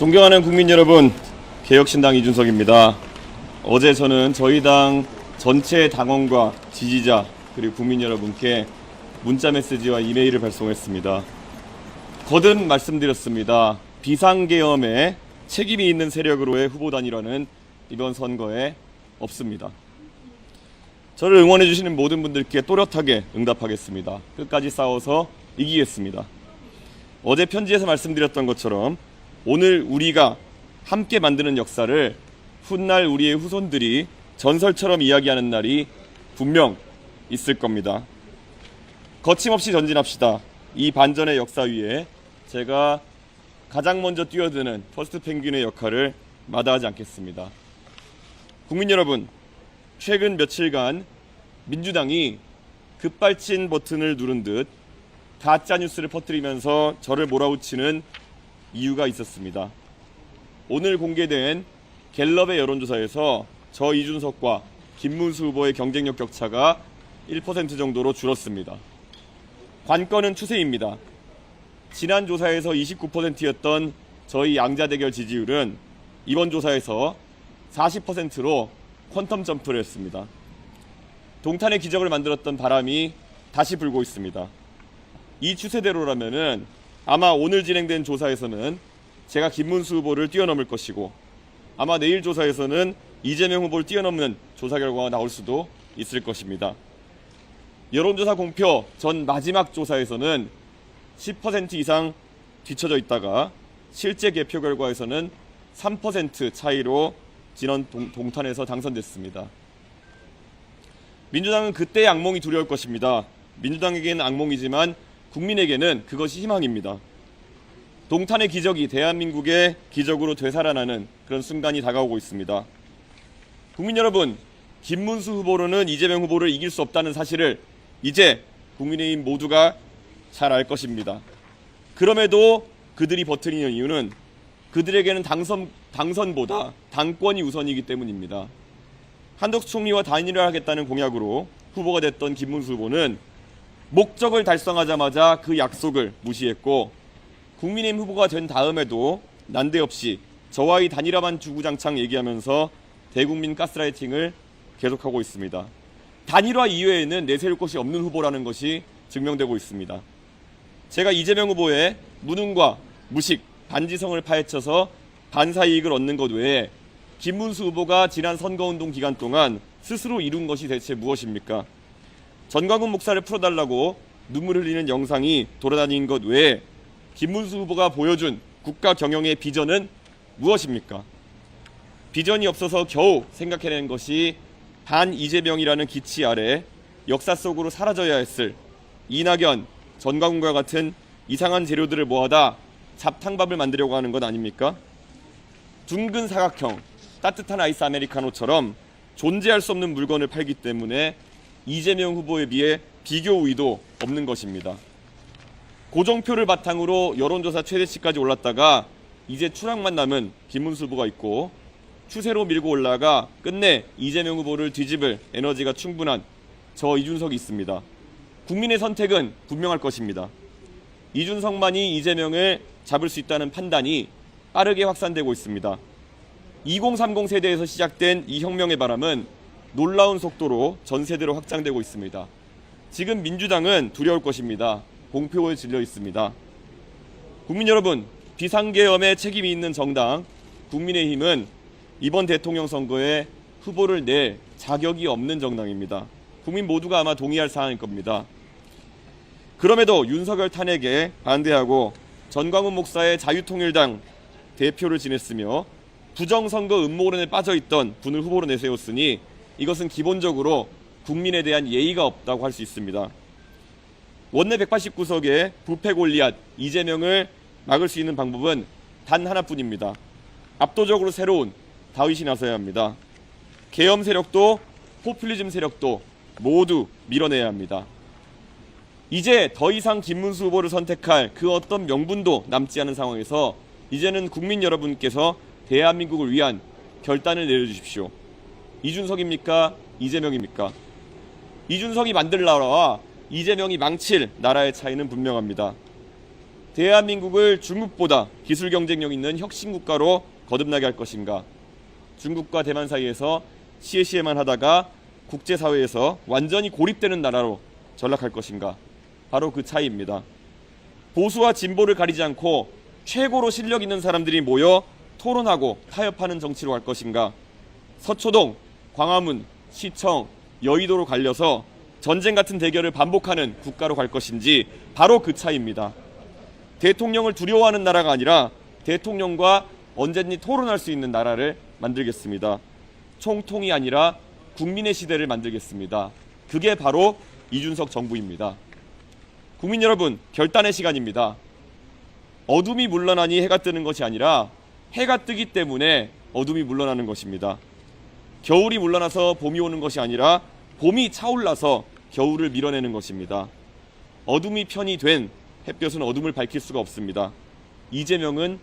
존경하는 국민 여러분, 개혁신당 이준석입니다. 어제 저는 저희 당 전체 당원과 지지자 그리고 국민 여러분께 문자 메시지와 이메일을 발송했습니다. 거듭 말씀드렸습니다. 비상계엄에 책임이 있는 세력으로의 후보 단일화는 이번 선거에 없습니다. 저를 응원해 주시는 모든 분들께 또렷하게 응답하겠습니다. 끝까지 싸워서 이기겠습니다. 어제 편지에서 말씀드렸던 것처럼 오늘 우리가 함께 만드는 역사를 훗날 우리의 후손들이 전설처럼 이야기하는 날이 분명 있을 겁니다. 거침없이 전진합시다. 이 반전의 역사 위에 제가 가장 먼저 뛰어드는 퍼스트 펭귄의 역할을 마다하지 않겠습니다. 국민 여러분, 최근 며칠간 민주당이 급발진 버튼을 누른 듯 가짜 뉴스를 퍼뜨리면서 저를 몰아붙이는 이유가 있었습니다. 오늘 공개된 갤럽의 여론조사에서 저 이준석과 김문수 후보의 경쟁력 격차가 1% 정도로 줄었습니다. 관건은 추세입니다. 지난 조사에서 29%였던 저희 양자 대결 지지율은 이번 조사에서 40%로 퀀텀 점프를 했습니다. 동탄의 기적을 만들었던 바람이 다시 불고 있습니다. 이 추세대로라면은 아마 오늘 진행된 조사에서는 제가 김문수 후보를 뛰어넘을 것이고 아마 내일 조사에서는 이재명 후보를 뛰어넘는 조사 결과가 나올 수도 있을 것입니다. 여론조사 공표 전 마지막 조사에서는 10% 이상 뒤처져 있다가 실제 개표 결과에서는 3% 차이로 지난 동, 동탄에서 당선됐습니다. 민주당은 그때의 악몽이 두려울 것입니다. 민주당에게는 악몽이지만 국민에게는 그것이 희망입니다. 동탄의 기적이 대한민국의 기적으로 되살아나는 그런 순간이 다가오고 있습니다. 국민 여러분, 김문수 후보로는 이재명 후보를 이길 수 없다는 사실을 이제 국민의힘 모두가 잘 알 것입니다. 그럼에도 그들이 버티는 이유는 그들에게는 당선, 당선보다 당권이 우선이기 때문입니다. 한덕수 총리와 단일화 하겠다는 공약으로 후보가 됐던 김문수 후보는 목적을 달성하자마자 그 약속을 무시했고 국민의힘 후보가 된 다음에도 난데없이 저와의 단일화만 주구장창 얘기하면서 대국민 가스라이팅을 계속하고 있습니다. 단일화 이외에는 내세울 것이 없는 후보라는 것이 증명되고 있습니다. 제가 이재명 후보의 무능과 무식, 반지성을 파헤쳐서 반사 이익을 얻는 것 외에 김문수 후보가 지난 선거운동 기간 동안 스스로 이룬 것이 대체 무엇입니까? 전광훈 목사를 풀어달라고 눈물 흘리는 영상이 돌아다닌 것 외에 김문수 후보가 보여준 국가 경영의 비전은 무엇입니까? 비전이 없어서 겨우 생각해낸 것이 반 이재명이라는 기치 아래 역사 속으로 사라져야 했을 이낙연, 전광훈과 같은 이상한 재료들을 모아다 잡탕밥을 만들려고 하는 것 아닙니까? 둥근 사각형, 따뜻한 아이스 아메리카노처럼 존재할 수 없는 물건을 팔기 때문에 이재명 후보에 비해 비교 우위도 없는 것입니다. 고정표를 바탕으로 여론조사 최대치까지 올랐다가 이제 추락만 남은 김문수 후보가 있고 추세로 밀고 올라가 끝내 이재명 후보를 뒤집을 에너지가 충분한 저 이준석이 있습니다. 국민의 선택은 분명할 것입니다. 이준석만이 이재명을 잡을 수 있다는 판단이 빠르게 확산되고 있습니다. 2030 세대에서 시작된 이 혁명의 바람은 놀라운 속도로 전 세대로 확장되고 있습니다. 지금 민주당은 두려울 것입니다. 공표에 질려 있습니다. 국민 여러분, 비상계엄에 책임이 있는 정당 국민의힘은 이번 대통령 선거에 후보를 낼 자격이 없는 정당입니다. 국민 모두가 아마 동의할 사안일 겁니다. 그럼에도 윤석열 탄핵에 반대하고 전광훈 목사의 자유통일당 대표를 지냈으며 부정선거 음모론에 빠져있던 분을 후보로 내세웠으니 이것은 기본적으로 국민에 대한 예의가 없다고 할 수 있습니다. 원내 189석의 부패 골리앗 이재명을 막을 수 있는 방법은 단 하나뿐입니다. 압도적으로 새로운 다윗이 나서야 합니다. 계엄 세력도 포퓰리즘 세력도 모두 밀어내야 합니다. 이제 더 이상 김문수 후보를 선택할 그 어떤 명분도 남지 않은 상황에서 이제는 국민 여러분께서 대한민국을 위한 결단을 내려주십시오. 이준석입니까? 이재명입니까? 이준석이 만들 나라와 이재명이 망칠 나라의 차이는 분명합니다. 대한민국을 중국보다 기술 경쟁력 있는 혁신 국가로 거듭나게 할 것인가? 중국과 대만 사이에서 시에시에만 하다가 국제사회에서 완전히 고립되는 나라로 전락할 것인가? 바로 그 차이입니다. 보수와 진보를 가리지 않고 최고로 실력 있는 사람들이 모여 토론하고 타협하는 정치로 갈 것인가? 서초동, 광화문, 시청, 여의도로 갈려서 전쟁 같은 대결을 반복하는 국가로 갈 것인지 바로 그 차이입니다. 대통령을 두려워하는 나라가 아니라 대통령과 언제든지 토론할 수 있는 나라를 만들겠습니다. 총통이 아니라 국민의 시대를 만들겠습니다. 그게 바로 이준석 정부입니다. 국민 여러분, 결단의 시간입니다. 어둠이 물러나니 해가 뜨는 것이 아니라 해가 뜨기 때문에 어둠이 물러나는 것입니다. 겨울이 물러나서 봄이 오는 것이 아니라 봄이 차올라서 겨울을 밀어내는 것입니다. 어둠이 편이 된 햇볕은 어둠을 밝힐 수가 없습니다. 이재명은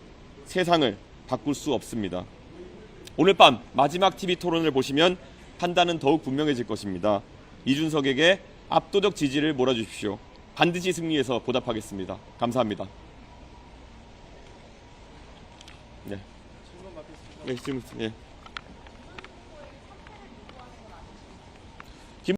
세상을 바꿀 수 없습니다. 오늘 밤 마지막 TV 토론을 보시면 판단은 더욱 분명해질 것입니다. 이준석에게 압도적 지지를 몰아주십시오. 반드시 승리해서 보답하겠습니다. 감사합니다. 네. 네, 질문 예.